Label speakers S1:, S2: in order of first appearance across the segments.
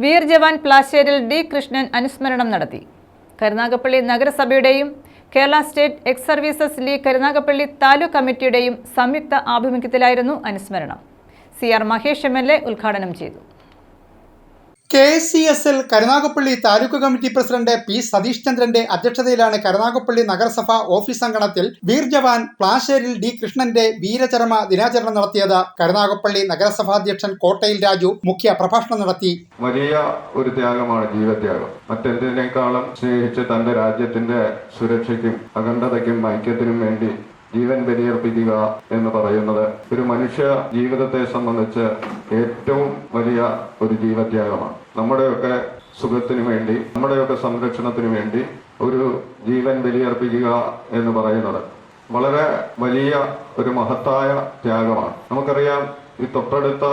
S1: വീർ ജവാൻ പ്ലാശ്ശേരിൽ ഡി കൃഷ്ണൻ അനുസ്മരണം നടത്തി. Karunagappally നഗരസഭയുടെയും Kerala state ex services league Karunagappally taluk കമ്മിറ്റിയുടെയും സംയുക്ത ആഭിമുഖ്യത്തിലായിരുന്നു അനുസ്മരണം. C R Mahesh M L A ഉദ്ഘാടനം ചെയ്തു.
S2: K C S L Karunagappally taluk committee president P Satheesh ചന്ദ്രന്റെ അധ്യക്ഷതയിലാണ് കരുനാഗപ്പള്ളി നഗരസഭ ഓഫീസ് അങ്കണത്തിൽ വീർ ജവാൻ പ്ലാശ്ശേരിൽ ഡി കൃഷ്ണന്റെ വീരചരമ ദിനാചരണം നടത്തിയത് കരുനാഗപ്പള്ളി നഗരസഭാധ്യക്ഷൻ കോട്ടയിൽ രാജു മുഖ്യ പ്രഭാഷണം നടത്തി.
S3: വലിയ ഒരു ത്യാഗമാണ് ജീവത്യാഗം. മറ്റെന്തിനേക്കാളും സ്നേഹിച്ച് തന്റെ രാജ്യത്തിന്റെ സുരക്ഷയ്ക്കും അഖണ്ഡതയ്ക്കും ഐക്യത്തിനും വേണ്ടി ജീവൻ ബലിയർപ്പിക്കുക എന്ന് പറയുന്നത് ഒരു മനുഷ്യ ജീവിതത്തെ സംബന്ധിച്ച് ഏറ്റവും വലിയ ഒരു ജീവത്യാഗമാണ്. നമ്മുടെയൊക്കെ സുഖത്തിനു വേണ്ടി നമ്മുടെയൊക്കെ സംരക്ഷണത്തിനു വേണ്ടി ഒരു ജീവൻ ബലിയർപ്പിക്കുക എന്ന് പറയുന്നത് വളരെ വലിയ ഒരു മഹത്തായ ത്യാഗമാണ്. നമുക്കറിയാം ഈ തൊട്ടടുത്ത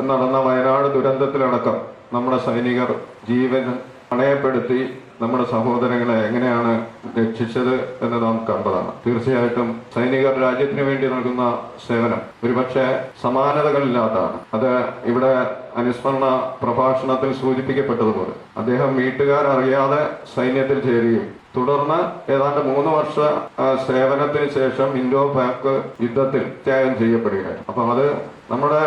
S3: നടന്ന വയനാട് ദുരന്തത്തിലടക്കം നമ്മുടെ സൈനികർ ജീവൻ പണയപ്പെടുത്തി നമ്മുടെ സഹോദരങ്ങളെ എങ്ങനെയാണ് രക്ഷിച്ചത് എന്ന് നാം കണ്ടതാണ്. തീർച്ചയായിട്ടും സൈനികർ രാജ്യത്തിന് വേണ്ടി നൽകുന്ന സേവനം ഒരുപക്ഷെ സമാനതകളില്ലാത്തതാണ്. അത് ഇവിടെ അനുസ്മരണ പ്രഭാഷണത്തിൽ സൂചിപ്പിക്കപ്പെട്ടതുപോലെ അദ്ദേഹം വീട്ടുകാരറിയാതെ സൈന്യത്തിൽ ചേരുകയും തുടർന്ന് ഏതാണ്ട് മൂന്ന് വർഷ സേവനത്തിന് ശേഷം ഇൻഡോ പാക് യുദ്ധത്തിൽ ത്യാഗം ചെയ്യപ്പെടുകയാണ് അപ്പൊ അത് നമ്മുടെ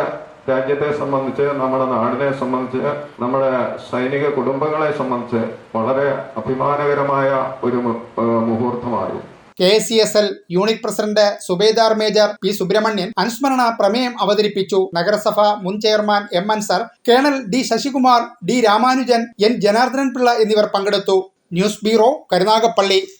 S3: രാജ്യത്തെ സംബന്ധിച്ച് നമ്മുടെ നാടിനെ സംബന്ധിച്ച് നമ്മുടെ സൈനിക കുടുംബങ്ങളെ സംബന്ധിച്ച് വളരെ അഭിമാനകരമായ ഒരു മുഹൂർത്തമായി
S2: K C S L unit president subedar major P Subramanian അനുസ്മരണ പ്രമേയം അവതരിപ്പിച്ചു. നഗരസഭ മുൻ chairman M Ansar colonel D Sasikumar D Ramanujan N Janardhanan Pillai എന്നിവർ പങ്കെടുത്തു. News bureau Karunagappally.